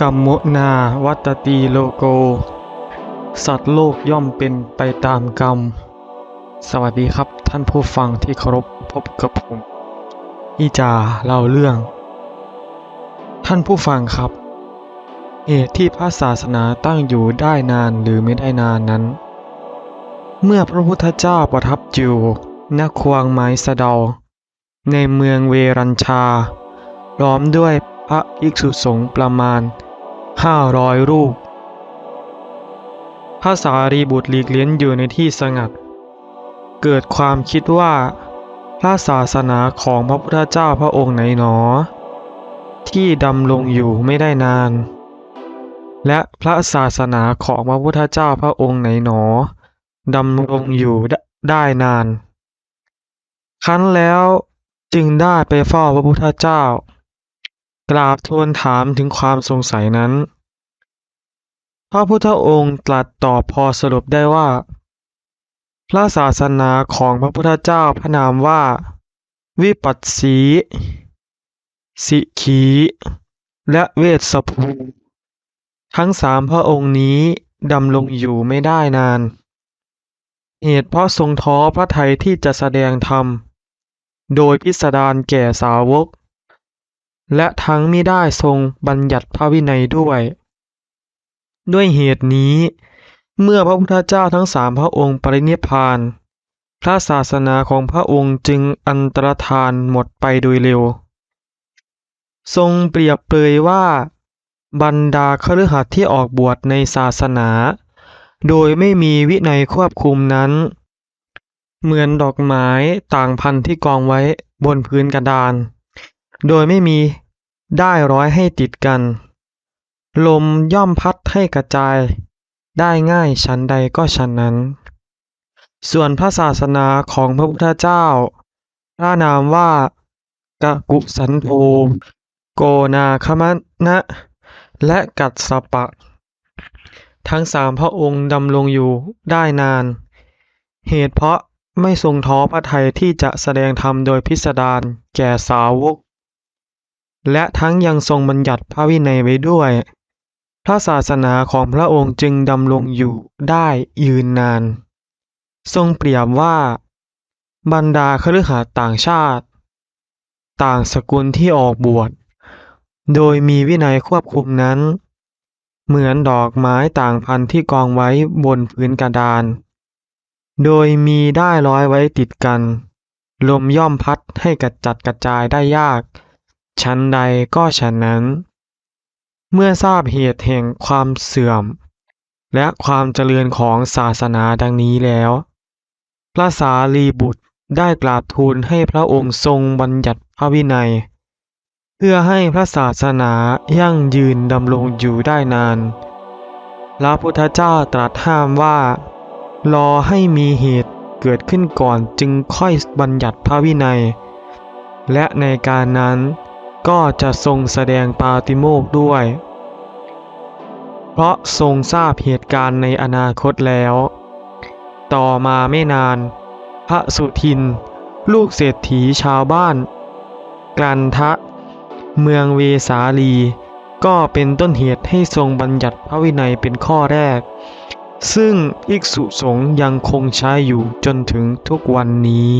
กัมมุนาวัตตีโลโก สัตว์โลกย่อมเป็นไปตามกรรม สวัสดีครับท่านผู้ฟังที่เคารพพบกับผมอีจาเล่าเรื่อง ท่านผู้ฟังครับ เหตุที่พระศาสนาตั้งอยู่ได้นานหรือไม่ได้นานนั้น เมื่อพระพุทธเจ้าประทับอยู่ณควงไม้สะเดา ในเมืองเวรัญชา ล้อมด้วยพระภิกษุสงฆ์ประมาณ 500รูป พระสารีบุตรหลีกเลี้ยนอยู่ในที่สงัด เกิดความคิดว่า พระศาสนาของพระพุทธเจ้าพระองค์ไหนหนอ ที่ดำรงอยู่ไม่ได้นาน และพระศาสนาของพระพุทธเจ้าพระองค์ไหนหนอดำรงอยู่ได้นาน ครั้นแล้วจึงได้ไปเฝ้าพระพุทธเจ้า กราบทูลถามถึงความสงสัยนั้น พระพุทธองค์ตรัสตอบพอสรุปได้ว่า พระศาสนาของพระพุทธเจ้าพระนามว่า วิปัสสี สิขี และเวสสภู ทั้งสามพระองค์นี้ดำรงอยู่ไม่ได้นาน เหตุเพราะทรงท้อพระทัยที่จะแสดงธรรม โดยพิสดารแก่สาวก และทั้งมิได้ทรงบัญญัติพระวินัยด้วย ด้วยเหตุนี้ เมื่อพระพุทธเจ้าทั้งสามพระองค์ปรินิพพาน พระศาสนาของพระองค์จึงอันตรธานหมดไปโดยเร็ว ทรงเปรียบเปรยว่า บรรดาคฤหัสถ์ที่ออกบวชในศาสนา โดยไม่มีวินัยควบคุมนั้น เหมือนดอกไม้ต่างพันธุ์ที่กองไว้บนพื้นกระดาน โดยไม่มีได้ร้อยให้ติดกัน ลมย่อมพัดให้กระจาย ได้ง่ายชั้นใดก็ชั้นนั้น ส่วนพระศาสนาของพระพุทธเจ้า พระนามว่ากกุสันโธโกนาคมนะ และกัสสปะ ทั้งสามพระองค์ดำรงอยู่ได้นาน เหตุเพราะไม่ทรงท้อพระทัยที่จะแสดงธรรมโดยพิสดารแก่สาวก และทั้งยังทรงบัญญัติพระวินัยไว้ด้วย พระศาสนาของพระองค์จึงดำรงอยู่ได้ยืนนาน ทรงเปรียบว่า บรรดาคฤหัสถ์ต่างชาติ ต่างสกุลที่ออกบวช โดยมีวินัยควบคุมนั้น เหมือนดอกไม้ต่างพันธุ์ที่กองไว้บนพื้นกระดาน โดยมีได้ายร้อยไว้ติดกัน ลมย่อมพัดให้กระจัดกระจายได้ยาก ชั้นใดก็ฉันนั้น เมื่อทราบเหตุแห่งความเสื่อม และความเจริญของศาสนาดังนี้แล้ว พระสารีบุตรได้กราบทูลให้พระองค์ทรงบัญญัติพระวินัย เพื่อให้พระศาสนายั่งยืนดำรงอยู่ได้นาน พระพุทธเจ้าตรัสห้ามว่า รอให้มีเหตุเกิดขึ้นก่อนจึงค่อยบัญญัติพระวินัย และในการนั้น ก็จะทรงแสดงปาติโมกข์ด้วย เพราะทรงทราบเหตุการณ์ในอนาคตแล้ว ต่อมาไม่นาน พระสุทิน ลูกเศรษฐีชาวบ้าน กันทะ เมืองเวสาลี ก็เป็นต้นเหตุให้ทรงบัญญัติพระวินัยเป็นข้อแรก ซึ่งภิกษุสงยังคงใช้อยู่จนถึงทุกวันนี้